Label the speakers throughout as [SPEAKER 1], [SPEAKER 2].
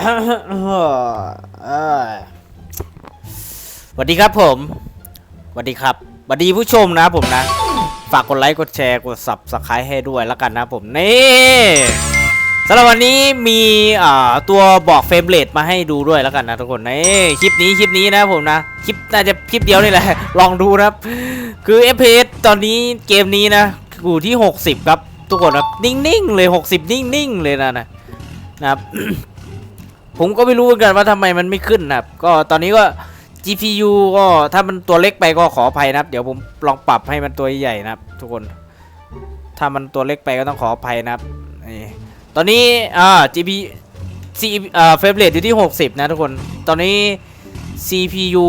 [SPEAKER 1] สวัสดีครับผมสวัสดีครับสวัสดีผู้ชมนะผมนะ ฝากกดไลค์กดแชร์กด subscribe ให้ด้วยแล้วกันนะผมนี่สำหรับวันนี้มีตัวบอกเฟรมเรทมาให้ดูด้วยแล้วกันนะทุกคนนี่คลิปนี้คลิปนี้นะผมนะคลิปน่าจะคลิปเดียวนี่แหละ ลองดูนะครับ คือ FPS ตอนนี้เกมนี้นะอยู่ที่ 60 ครับ ทุกคนครับนิ่งๆเลย 60 นิ่งๆเลยนะนะนะครับ ผมก็ไม่รู้เหมือนกันว่าทำไมมันไม่ขึ้นนะครับ ก็ตอนนี้ก็ GPU ก็ถ้ามันตัวเล็กไปก็ขออภัยนะครับ เดี๋ยวผมลองปรับให้มันตัวใหญ่นะครับ ทุกคน ถ้ามันตัวเล็กไปก็ต้องขออภัยนะครับตอนนี้อ่า GP C อ่าเฟรมเรทอยู่ที่ 60 นะทุกคน ตอนนี้ CPU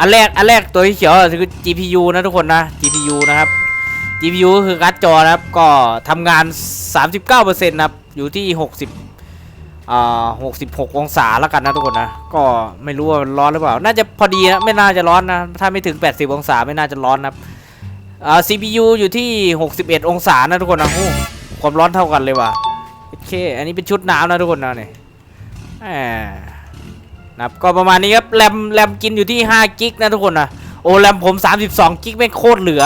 [SPEAKER 1] อันแรกอันแรกตัวที่เขียวคือ GPU นะทุกคนนะ GPU นะครับ GPU ก็คือการ์ดจอนะครับ ก็ทำงาน 39%นะครับ อยู่ที่ 60 66องศาแล้วกันนะทุกคนนะ ก็ไม่รู้ว่ามันร้อนหรือเปล่า น่าจะพอดีนะ ไม่น่าจะร้อนนะ ถ้าไม่ถึง 80 องศาไม่น่าจะร้อนนะครับอ่า CPU อยู่ที่ 61 องศานะทุกคนนะโอ้ความร้อนเท่ากันเลยว่ะ โอเค อันนี้เป็นชุดน้ำนะทุกคนนะเนี่ยแหมนะครับก็ประมาณนี้ครับ แรม แรมกินอยู่ที่5กิกนะทุกคนนะ โอ้ แรมผม 32กิกไม่โคตรเหลือ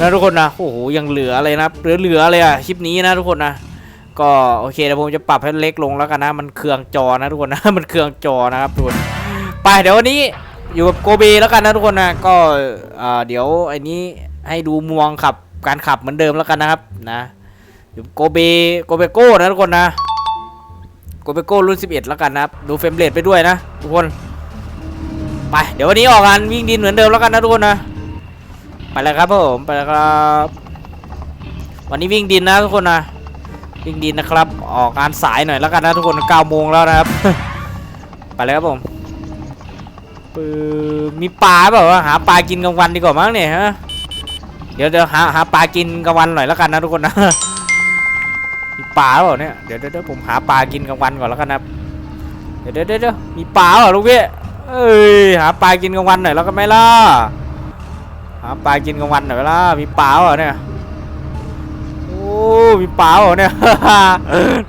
[SPEAKER 1] นะทุกคนนะ โอ้โห ยังเหลือเลยนะครับเหลือเหลือเลยอะคลิปนี้นะทุกคนนะ ก็โอเคเดี๋ยวผมจะปรับให้เล็กลงแล้วกันนะ มันเครื่องจอนะทุกคนนะ มันเครื่องจอนะครับทุกคนไปเดี๋ยววันนี้อยู่กับโกเบแล้วกันนะทุกคนนะก็เดี๋ยวไอ้นี้ให้ดูมวงขับการขับเหมือนเดิมแล้วกันนะครับนะอยู่โกเบโกเบโก้นะทุกคนนะโกเบโก้รุ่น 11 แล้วกันนะครับดูเฟรมเรทไปด้วยนะทุกคนไปเดี๋ยววันนี้ออกงานวิ่งดินเหมือนเดิมแล้วกันนะทุกคนนะไปแล้วครับผมไปแล้วครับ วันนี้วิ่งดินนะทุกคนนะ วิ่งดินะครับ ออกงานสายหน่อยแล้วกันนะทุกคน9โมงแล้วนะครับ ไปเลยครับผมมีปลาเปล่าหาปลากินกลางวันดีกว่ามั้งเนี่ยฮะ เดี๋ยวเดี๋ยวหาหาปลากินกลางวันหน่อยแล้วกันนะทุกคนนะมีปลาเปล่าเนี่ยเดี๋ยวเดี๋ยวผมหาปลากินกลางวันก่อนแล้วกันนะเดี๋ยวเดี๋ยวเดี๋ยวมีปลาเปล่าลูกพี่เอ้ยหาปลากินกลางวันหน่อยแล้วก็ไม่ล่ะหาปลากินกลางวันหน่อยล่ะมีปลาเปล่าเนี่ย มีปลาเปล่าเนี่ย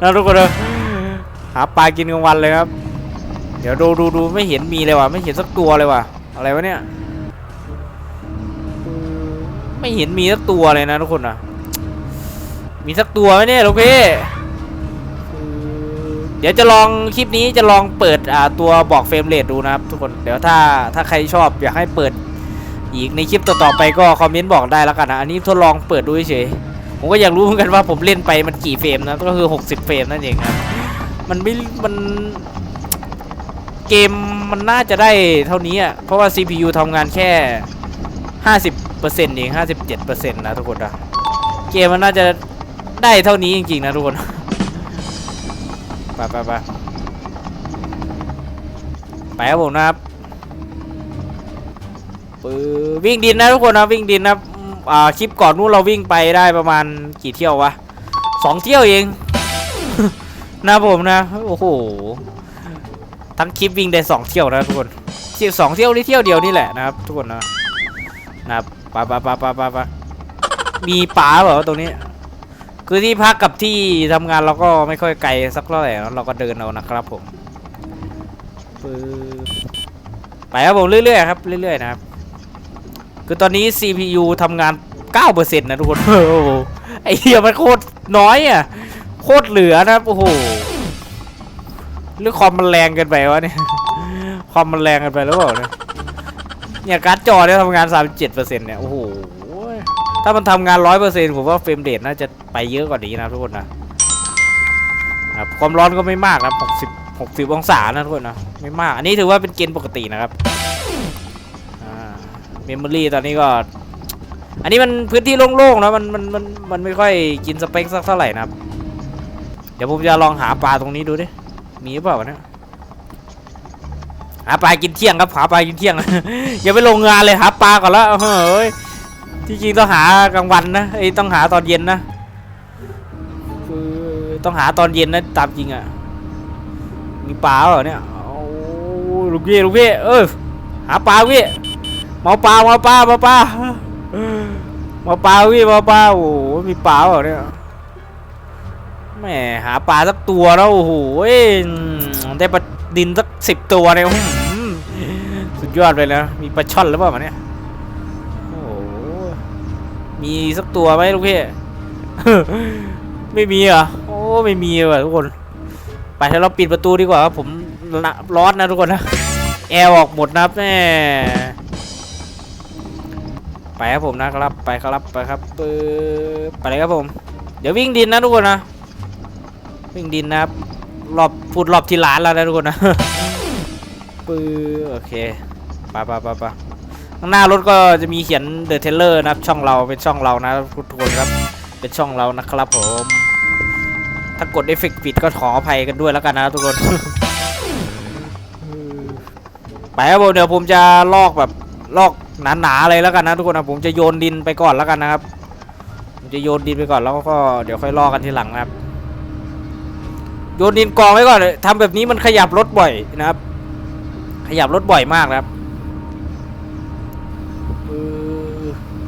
[SPEAKER 1] นะทุกคนเลยหาปลากินกลางวันเลยครับ เดี๋ยวดูดูดูไม่เห็นมีเลยว่ะ ไม่เห็นสักตัวเลยว่ะ อะไรวะเนี่ย ไม่เห็นมีสักตัวเลยนะทุกคนนะมีสักตัวไหมเนี่ยลูกพี่เดี๋ยวจะลองคลิปนี้จะลองเปิดอ่าตัวบอกเฟรมเรทดูนะครับทุกคนเดี๋ยวถ้าถ้าใครชอบอยากให้เปิดอีกในคลิปต่อๆไปก็คอมเมนต์บอกได้แล้วกันนะอันนี้ทดลองเปิดดูเฉย ผมก็อยากรู้เหมือนกันว่าผมเล่นไปมันกี่เฟรมนะก็คือ 60 เฟรมนั่นเองครับมันไม่มันเกมมันน่าจะได้เท่านี้อะเพราะว่า CPU ทำงานแค่ 50%เอง57%นะทุกคนนะเกมมันน่าจะได้เท่านี้จริงๆนะทุกคนไปไปไปไปครับผมนะครับปืวิ่งดินนะทุกคนนะวิ่งดินนะ คลิปก่อนนู้นเราวิ่งไปได้ประมาณกี่เที่ยววะสองเที่ยวเอง นะผมนะ โอ้โห ทั้งคลิปวิ่งได้สองเที่ยวนะทุกคนเที่ยวสองเที่ยวนี่เที่ยวเดียวนี่แหละนะครับ ทุกคนนะนะครับปไปไปไปไปไปมีป่าเปล่าตรงนี้ คือที่พักกับที่ทำงานเราก็ไม่ค่อยไกลสักเท่าไหร่เราก็เดินเอานะครับผมไปครับผมเรื่อยๆครับเรื่อยๆนะครับ คือตอนนี้ CPU ทำงาน 9%นะทุกคนโอ้โหไอ้เหี้ยมันโคตรน้อยอะ โคตรเหลือนะครับ โอ้โหหรือคอมมันแรงเกินไปวะเนี่ยคอมมันแรงเกินไปหรือเปล่าเนี่ยเนี่ยการ์ดจอเนี่ยทำงาน 37%เนี่ย โอ้โห ถ้ามันทำงาน 100%ผมว่าเฟรมเรทน่าจะไปเยอะกว่านี้นะทุกคนนะครับความร้อนก็ไม่มากนะ60 60 องศานะทุกคนนะ ไม่มาก อันนี้ถือว่าเป็นเกณฑ์ปกตินะครับ เมมโมรี่ตอนนี้ก็ อันนี้มันพื้นที่โล่งๆนะมันมันมันมันไม่ค่อยกินสเปคสักเท่าไหร่นะครับ เดี๋ยวผมจะลองหาปลาตรงนี้ดูดิ มีหรือเปล่าวะเนี่ยหาปลากินเที่ยงครับหาปลากินเที่ยง อย่าไปลงงานเลยหาปลาก่อนล้วเฮ้ยที่จริงต้องหากลางวันนะไอ้ต้องหาตอนเย็นนะคือต้องหาตอนเย็นนะตามจริงอะมีปลาเหรอเนี่ยโอ้ลูกพี่ลูกพี่เออหาปลาพี่ มาปลามาปลามาปลามาปลาพี่มาปลาโอ้โหมีปลาเหรอเนี่ยแหมหาปลาสักตัวแล้วโอ้โหได้ปลาดินสักสิบตัวเนี่ยสุดยอดเลยนะมีปลาช่อนหรือเปล่าวะเนี่ยโอ้โหมีสักตัวไหมลูกพี่ไม่มีเหรอโอ้ไม่มีว่ะทุกคนไปถ้าเราปิดประตูดีกว่าครับผมร้อนนะทุกคนนะแอร์ออกหมดนะแม่ ไปครับผมนะครับไปครับไปครับปึ๊บไปเลยครับผม เดี๋ยววิ่งดินนะทุกคนนะ วิ่งดินนะครับรอบพูดรอบที่ร้านแล้วนะทุกคนนะปื้อโอเคไปไปไปไปข้างหน้ารถก็จะมีเขียนเดอะเทเลอร์นะครับ ช่องเราเป็นช่องเรานะทุกคนครับ เป็นช่องเรานะครับผม ถ้ากดเอฟเฟกต์ปิดก็ขออภัยกันด้วยแล้วกันนะทุกคนไปครับผมเดี๋ยวผมจะลอกแบบลอก หนาๆเลยแล้วกันนะทุกคนนะผมจะโยนดินไปก่อนแล้วกันนะครับผมจะโยนดินไปก่อนแล้วก็เดี๋ยวค่อยลอกกันทีหลังนะครับ โยนดินกองไว้ก่อนทำแบบนี้มันขยับรถบ่อยนะครับ ขยับรถบ่อยมากนะครับ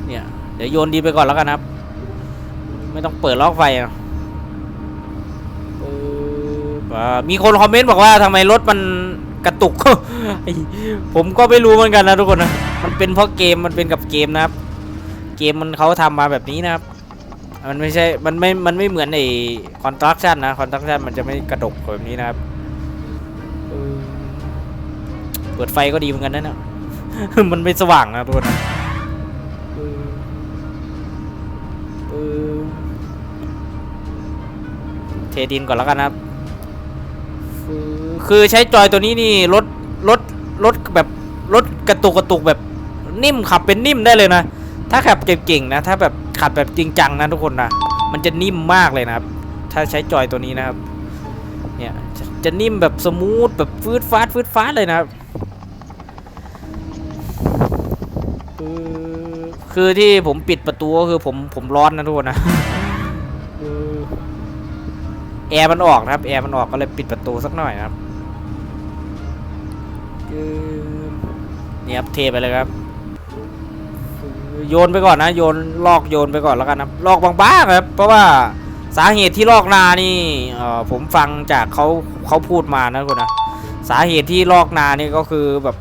[SPEAKER 1] เนี่ยเดี๋ยวโยนดินไปก่อนแล้วกันนะครับ ไม่ต้องเปิดล็อกไฟอะมีคนคอมเมนต์บอกว่าทำไมรถมันกระตุก ผมก็ไม่รู้เหมือนกันนะทุกคนนะ มันเป็นเพราะเกมมันเป็นกับเกมนะครับ เกมมันเขาทำมาแบบนี้นะครับ มันไม่ใช่ มันไม่ มันไม่เหมือนไอ้คอนตรักชันนะคอนตรักชันมันจะไม่กระดกแบบนี้นะครับ เปิดไฟก็ดีเหมือนกันนะเนี่ยมันไม่สว่างนะทุกคนะเทดินก่อนแล้วกันนะครับ คือใช้จอยตัวนี้นี่รถรถรถแบบรถกระตุกกระตุกแบบ นิ่มขับเป็นนิ่มได้เลยนะ ถ้าขับเก่งๆนะ ถ้าแบบขับแบบจริงจังนะทุกคนนะ มันจะนิ่มมากเลยนะครับ ถ้าใช้จอยตัวนี้นะครับ เนี่ย จะจะนิ่มแบบสมูทแบบฟืดฟาดฟืดฟาดเลยนะครับคือคือที่ผมปิดประตูก็คือผมผมร้อนนะทุกคนนะแอร์มันออกนะครับ แอร์มันออกก็เลยปิดประตูสักหน่อยนะครับเนี่ยครับเทไปเลยครับ โยนไปก่อนนะ โยนลอกโยนไปก่อนแล้วกันนะลอกบางๆครับ เพราะว่าสาเหตุที่ลอกนานี่ผมฟังจากเขาเขาพูดมานะคุณนะสาเหตุที่ลอกนานี่ก็คือแบบ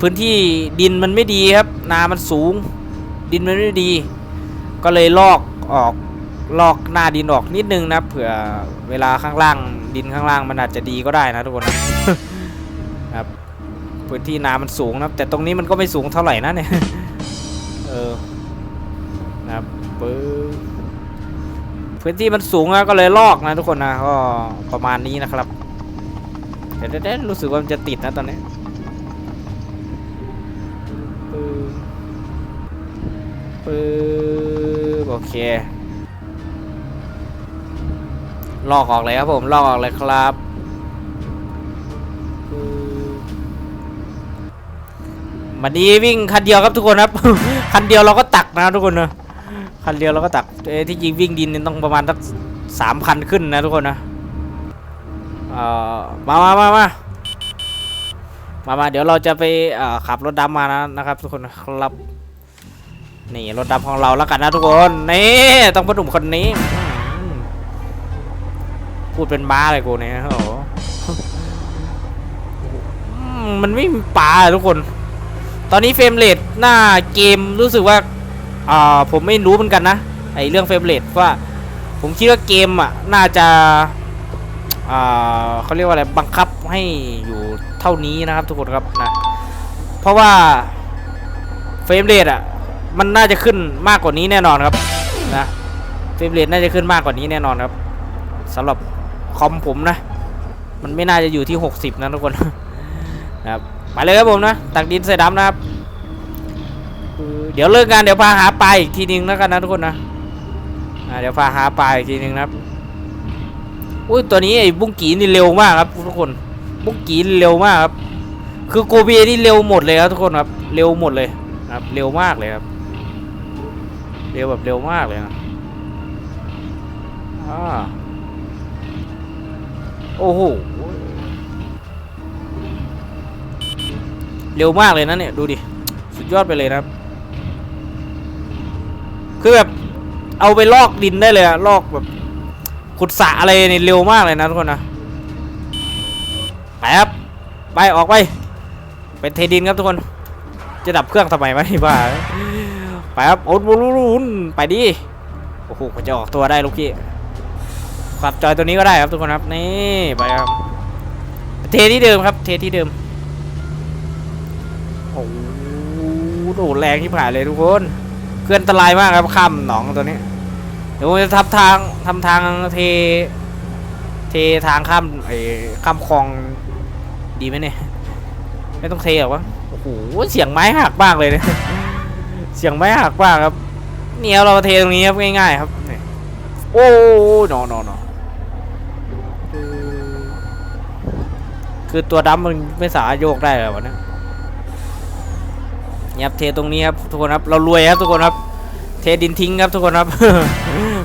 [SPEAKER 1] พื้นที่ดินมันไม่ดีครับ นามันสูง ดินมันไม่ดี ก็เลยลอกออกลอกหน้าดินออกนิดนึงนะเผื่อเวลาข้างล่างดินข้างล่างมันอาจจะดีก็ได้นะทุกคนนะครับพื้นที่นามันสูงนะแต่ตรงนี้มันก็ไม่สูงเท่าไหร่นะเนี่ย เออนะครับปึ๊บพื้นที่มันสูงอะก็เลยลอกนะทุกคนนะก็ประมาณนี้นะครับเดี๋ยวเดี๋ยวรู้สึกว่ามันจะติดนะตอนนี้ปึ๊บปึ๊บโอเคลอกออกเลยครับผมลอกออกเลยครับ วันนี้วิ่งคันเดียวครับทุกคนครับ คันเดียวเราก็ตักนะทุกคนนะคันเดียวเราก็ตักเอ้ที่จริงวิ่งดินนี่ต้องประมาณสักสามคันขึ้นนะทุกคนนะเอ่อมามามามามามาเดี๋ยวเราจะไปขับรถดำมานะนะครับ ทุกคนครับนี่รถดำของเราแล้วกันนะทุกคนนี่ต้องพนุ่มคนนี้พูดเป็นม้าเลยกูเนี่ยโอ้มันไม่มีปลาทุกคน ตอนนี้เฟรมเรทหน้าเกมรู้สึกว่าอ่าผมไม่รู้เหมือนกันนะไอเรื่องเฟรมเรทว่า ผมคิดว่าเกมอะน่าจะอ่าเขาเรียกว่าอะไรบังคับให้อยู่เท่านี้นะครับทุกคนครับนะเพราะว่าเฟรมเรทอะมันน่าจะขึ้นมากกว่านี้แน่นอนครับนะเฟรมเรทน่าจะขึ้นมากกว่านี้แน่นอนครับสำหรับคอมผมนะ มันไม่น่าจะอยู่ที่ 60 นะทุกคนนะครับ ไปเลยครับผมนะ ตักดินใส่ดำนะครับ เดี๋ยวเลิกงานเดี๋ยวพาหาปลาอีกทีนึงแล้วกันนะทุกคนนะเดี๋ยวพาหาปลาอีกทีนึงนะครับอุ้ยตัวนี้ไอ้บุ้งกีนี่เร็วมากครับทุกคนบุ้งกีนเร็วมากครับ คือโกเบนี่เร็วหมดเลยครับทุกคนครับเร็วหมดเลยครับ เร็วมากเลยครับ เร็วแบบเร็วมากเลยนะอ่าโอ้โห เร็วมากเลยนะเนี่ย ดูดิ สุดยอดไปเลยนะครับ คือแบบเอาไปลอกดินได้เลยอะลอกแบบขุดสระอะไรนี่เร็วมากเลยนะทุกคนนะไปครับไปออกไป เป็นเทดินครับทุกคน จะดับเครื่องทำไมวะนี่บ้าไปครับโอ้โหไปดิโอ้โหมันจะออกตัวได้ลูกพี่ขับจอยตัวนี้ก็ได้ครับทุกคนครับนี่ไปครับเทที่เดิมครับ เทที่เดิม อ้โหโดดแรงที่ผ่านเลยทุกคนเคลื่อนอันตรายมากครับข้ามหนองตัวนี้เดี๋ยวจะทำทางทำทางเท เททางข้ามไอ้ข้ามคลองดีไหมเนี่ยไม่ต้องเทหรอกวะโอ้โหเสียงไม้หักมากเลยเนี่ยเสียงไม้หักมากครับเนี่ยเราเทตรงนี้ครับง่ายๆครับนี่โอ้นอนอนอคือตัวดำมันไม่สามารถโยกได้เหรอวะเนี่ย นี่ครับเทตรงนี้ครับทุกคนครับเรารวยครับทุกคนครับเทดินทิ้งครับทุกคนครับ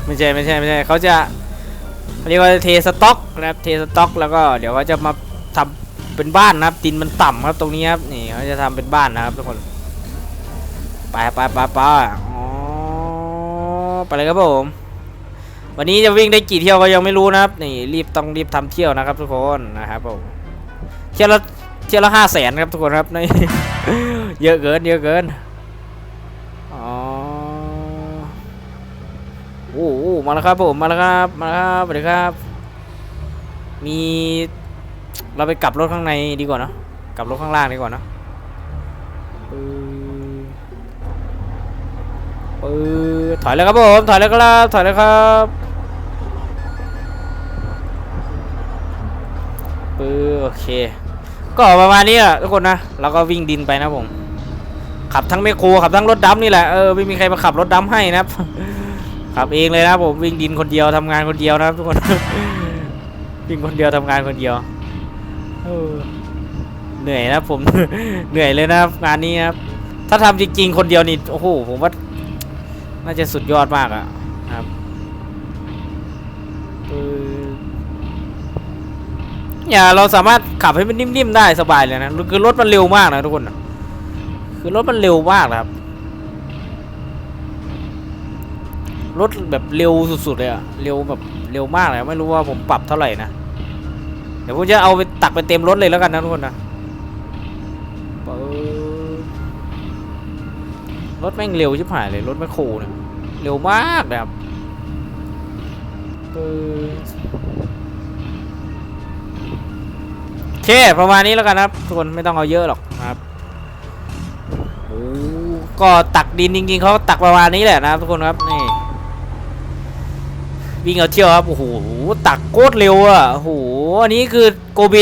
[SPEAKER 1] ไม่ใช่ไม่ใช่ไม่ใช่เขาจะเรียกว่าเทสต็อกนะครับเทสต็อก แล้วก็เดี๋ยวเขาจะมาทำเป็นบ้านนะครับดินมันต่ำครับตรงนี้ครับนี่เขาจะทำเป็นบ้านนะครับทุกคนไปไปไปไปอ๋อไปเลยครับผมวันนี้จะวิ่งได้กี่เที่ยวก็ยังไม่รู้นะครับนี่รีบต้องรีบทำเที่ยวนะครับ ทุกคนนะครับผมเที่ยวละเที่ยวละห้าแสนครับทุกคนครับนี่ เยอะเกิน เยอะเกิน อ๋อ โอ้โหมาแล้วครับผม มาแล้วครับ มาแล้วครับสวัสดีครับ มี เราไปกลับรถข้างในดีกว่าเนะกลับรถข้างล่างดีกว่าเนอะปื๊ดปื๊ดถอยเลยครับผม ถอยเลยครับ ถอยเลยครับปื๊ดโอเค ก็ประมาณนี้แหละทุกคนนะ แล้วก็วิ่งดินไปนะผม ขับทั้งแมคโครขับทั้งรถดำนี่แหละเออไม่มีใครมาขับรถดำให้นะครับขับเองเลยนะผมวิ่งดินคนเดียวทำงานคนเดียวนะครับทุกคนวิ่งคนเดียวทำงานคนเดียวเหนื่อยนะผมเหนื่อยเลยนะครับงานนี้นะครับถ้าทำจริงๆคนเดียวนี่โอ้โหผมว่าน่าจะสุดยอดมากอะครับเออเนี่ยเราสามารถขับให้มันนิ่มๆได้สบายเลยนะคือรถมันเร็วมากนะทุกคนนะ คือรถมันเร็วมากนะครับ รถแบบเร็วสุดๆเลยอะเร็วแบบเร็วมากเลยไม่รู้ว่าผมปรับเท่าไหร่นะ เดี๋ยวผมจะเอาไปตักไปเต็มรถเลยแล้วกันนะทุกคนนะรถแม่งเร็วชิบหายเลย รถแมคโคเนี่ยเร็วมากนะครับบโอเคประมาณนี้แล้วกันนะครับทุกคนไม่ต้องเอาเยอะหรอก อ้ก็ตักดินจริงๆเขาตักประมาณนี้แหละนะทุกคนครับนี่วิ่งเอาเที่ยวครับโอ้โหตักโคตรเร็วอะโอ้โหอันนี้คือโกเบ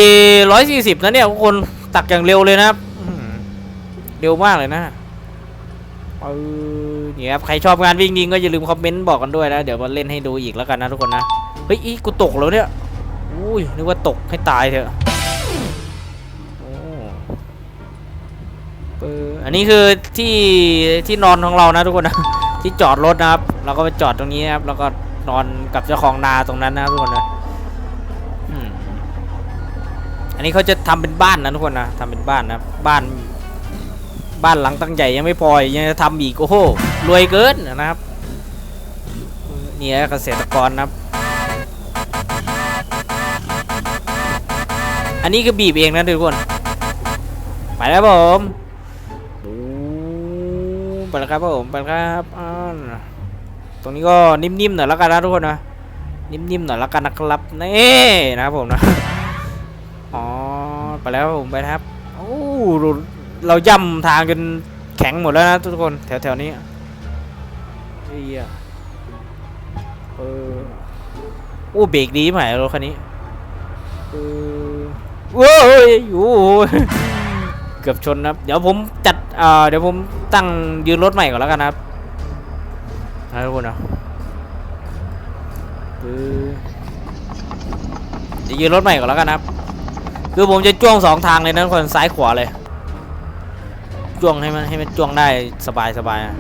[SPEAKER 1] ร้อยสี่สิบนะเนี่ยทุกคนตักอย่างเร็วเลยนะครับเร็วมากเลยนะเออเนี่ยครับใครชอบงานวิ่งจริงก็อย่าลืมคอมเมนต์บอกกันด้วยนะ เดี๋ยวมาเล่นให้ดูอีกแล้วกันนะทุกคนนะ เฮ้ยอีกูตกแล้วเนี่ยอุ้ยนึกว่าตกให้ตายเถอะ อออันนี้คือที่ที่นอนของเรานะทุกคนนะ ที่จอดรถนะครับ เราก็ไปจอดตรงนี้นะครับ แล้วก็นอนกับเจ้าของนาตรงนั้นนะทุกคนนะอันนี้เขาจะทำเป็นบ้านนะทุกคนนะทำเป็นบ้านนะบ้านบ้านหลังตั้งใหญ่ยังไม่พอยังจะทำอีกโอ้โหรวยเกินนะครับเนี่ยเกษตรกรนะครับ อันนี้คือบีบเองนะทุกคน ไปแล้วผม ไปแล้วครับผมไปแล้วครับตรงนี้ก็นิ่มๆหน่อยแล้วกันนะทุกคนนะนิ่มๆหน่อยแล้วกันนะครับนี่นะครับผมนะอ๋อไปแล้วผมไปครับโอ้เราเราย่ำทางจนแข็งหมดแล้วนะทุกคนแถวๆนี้เฮียเออโอ้เบรกดีไหมรถคันนี้เออโว้ยโอ้ยเกือบชนนะครับเดี๋ยวผมจัด เอ่อเดี๋ยวผมตั้งยืนรถใหม่ก่อนแล้วกันนะครับนะทุกคนนะคือเดี๋ยวยืนรถใหม่ก่อนแล้วกันนะครับคือผมจะจ้วงสองทางเลยนะคนซ้ายขวาเลยจ้วงให้มันให้มันจ้วงได้สบายสบายนะ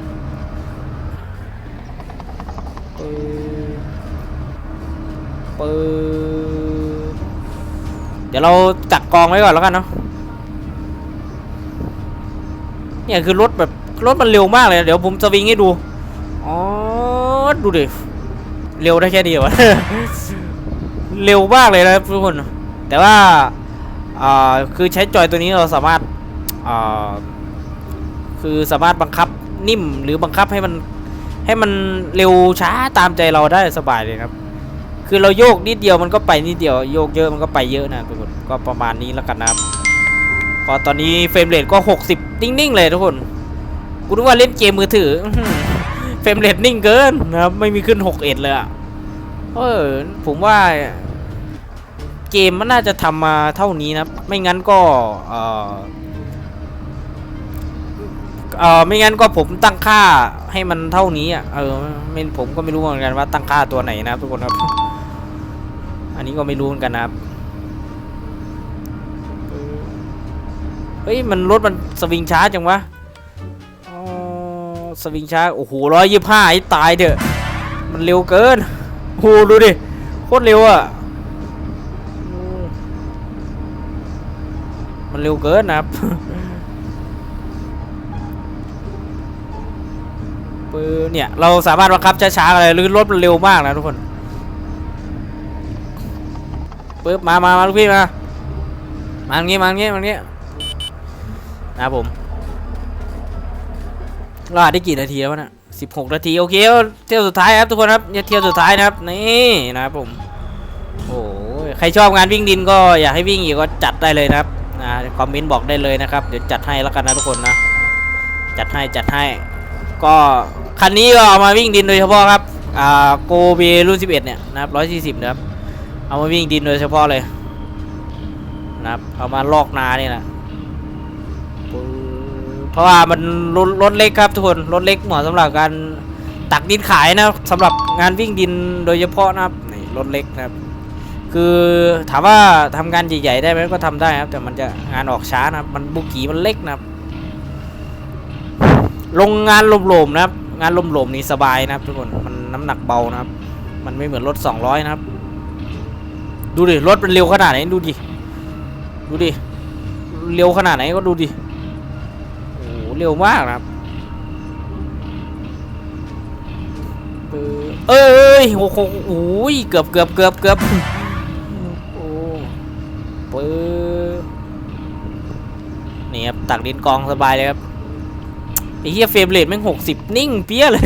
[SPEAKER 1] ปึ๊บปึ๊บเดี๋ยวเราจัดกองไว้ก่อนแล้วกันเนาะ เนี่ยคือรถแบบรถมันเร็วมากเลย เดี๋ยวผมสวิงให้ดู อ๋อ ดูดิ เร็วได้แค่เดียวอะเร็วมากเลยนะทุกคน แต่ว่าอ่าคือใช้จอยตัวนี้เราสามารถอ่าคือสามารถบังคับนิ่มหรือบังคับให้มันให้มันเร็วช้าตามใจเราได้สบายเลยครับ คือเราโยกนิดเดียวมันก็ไปนิดเดียว โยกเยอะมันก็ไปเยอะนะทุกคน ก็ประมาณนี้แล้วกันนะครับ ก็ตอนนี้เฟรมเรทก็ 60 นิ่งๆเลยทุกคนกูรู้ว่าเล่นเกมมือถือเฟรมเรทนิ่งเกินนะครับไม่มีขึ้น6เอ็ดเลยอะเออผมว่าเกมมันน่าจะทำมาเท่านี้นะไม่งั้นก็เออเออไม่งั้นก็ผมตั้งค่าให้มันเท่านี้อะเออไม่ผมก็ไม่รู้เหมือนกันว่าตั้งค่าตัวไหนนะทุกคนครับ อันนี้ก็ไม่รู้เหมือนกันนะครับ เฮ้ยมันรถมันสวิงช้าจังวะอ๋อสวิงช้าโอ้โหร้อยยี่ห้าไอ้ตายเถอะ มันเร็วเกินโอ้โหดูดิโคตรเร็วอะมันเร็วเกินนะครับปืนเนี่ยเราสามารถบังคับช้าๆอะไรหรือรถมันเร็วมากนะทุกคนปึ๊บมามามาลูกพี่มามางี้มางี้มางี้ นะครับผมรอดได้กี่นาทีแล้ววะสิบหกนาทีโอเคเที่ยวสุดท้ายครับทุกคนครับเนี่ยเที่ยวสุดท้ายนะครับนี่นะครับผมโอ้ยใครชอบงานวิ่งดินก็อยากให้วิ่งอีกก็จัดได้เลยนะครับคอมเมนต์บอกได้เลยนะครับเดี๋ยวจัดให้แล้วกันนะทุกคนนะจัดให้จัดให้ ก็คันนี้ก็เอามาวิ่งดินโดยเฉพาะครับอ่าโกเบรุ่น11เนี่ยนะครับ 140นะครับเอามาวิ่งดินโดยเฉพาะเลยนะครับเอามาลอกนาเนี่ยนะ เพราะว่ามันรถรถเล็กครับทุกคนรถเล็กเหมาะสำหรับการตักดินขายนะสำหรับงานวิ่งดินโดยเฉพาะนะครับนี่รถเล็กนะครับ คือถามว่าทำงานใหญ่ๆได้ไหมก็ทำได้ครับ แต่มันจะงานออกช้านะครับ มันบุกีมันเล็กนะครับลงงานลมๆนะครับ งานลมๆนี่สบายนะครับ ทุกคนมันน้ำหนักเบานะครับ มันไม่เหมือนรถ 200 นะครับ ดูดิรถมันเร็วขนาดไหนดูดิดูดิเร็วขนาดไหนก็ดูดิ เร็วมากครับเออเอ้ยโอ้โหโอ้ยเกือบเกือบเกือบเกือบโอ้ปื้อนี่ครับตักดินกองสบายเลยครับไอ้เหี้ยเฟรมเรทแม่งหกสิบนิ่งเปี้ยเลย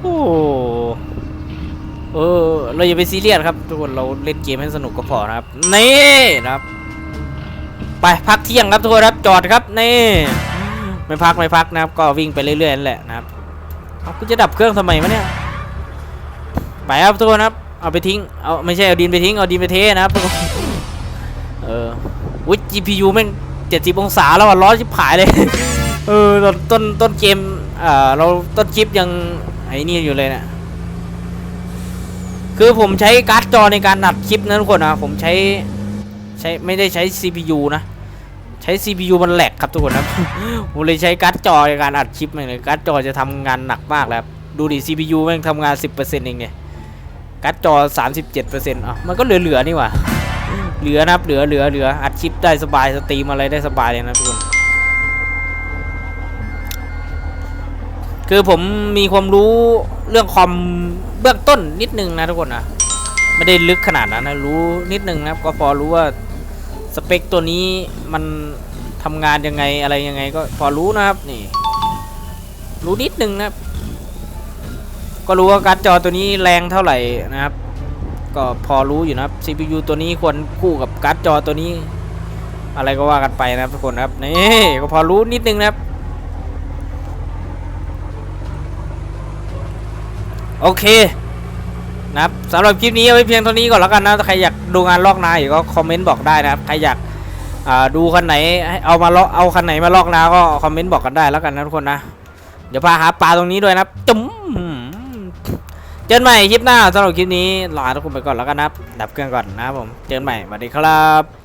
[SPEAKER 1] โอ้เออเราอย่าไปซีเรียสครับทุกคนเราเล่นเกมให้สนุกก็พอนะครับนี่นะครับ ไปพักเที่ยงครับทุกคนครับจอดครับนี่ ไม่พักไม่พักนะครับ ก็วิ่งไปเรื่อยๆนั่นแหละนะครับเอากูจะดับเครื่องทำไมวะเนี่ยไปครับทุกคนครับเอาไปทิ้งเอาไม่ใช่เอาดินไปทิ้งเอาดินไปเทนะครับเอออุ้ย GPU แม่งเจ็ดสิบองศาแล้วอะร้อนชิบหายเลยเออตอนต้นต้นเกมเอ่อเราต้นคลิปยังไอ้นี่อยู่เลยเนะคือผมใช้การ์ดจอในการอัดคลิปนะทุกคนนะผมใช้ใช้ไม่ได้ใช้ CPU นะ ใช้ CPU มันแหลกครับทุกคนครับ ผมเลยใช้การ์ดจอในการอัดคลิปเลยการ์ดจอจะทำงานหนักมากแล้วดูดิ CPU แม่งทำงาน 10%เองเนี่ยการ์ดจอ 37%อะมันก็เหลือๆนี่หว่าเหลือนะครับเหลือเหลือเหลืออัดคลิปได้สบายสตรีมอะไรได้สบายเลยนะทุกคนคือผมมีความรู้เรื่องคอมเบื้องต้นนิดนึงนะทุกคนนะไม่ได้ลึกขนาดนั้นนะรู้นิดนึงนะก็พอรู้ว่า สเปคตัวนี้มันทำงานยังไงอะไรยังไงก็พอรู้นะครับนี่ รู้นิดนึงนะครับ ก็รู้ว่าการ์ดจอตัวนี้แรงเท่าไหร่นะครับ ก็พอรู้อยู่นะครับ CPU ตัวนี้ควรคู่กับการ์ดจอตัวนี้ อะไรก็ว่ากันไปนะครับทุกคนครับนี่ก็พอรู้นิดนึงนะครับโอเค นะครับสำหรับคลิปนี้เอาไว้เพียงเท่านี้ก่อนแล้วกันนะถ้าใครอยากดูงานลอกนาอยู่ก็คอมเมนต์บอกได้นะครับใครอยากดูคันไหนเอามาลอกเอาคันไหนมาลอกนาก็คอมเมนต์บอกกันได้แล้วกันนะทุกคนนะเดี๋ยวพาหาปลาตรงนี้ด้วยนะจุ๋มเจอกันใหม่คลิปหน้าสำหรับคลิปนี้ลาทุกคนไปก่อนแล้วกันนะครับดับเครื่องก่อนนะครับผมเจอกันใหม่สวัสดีครับ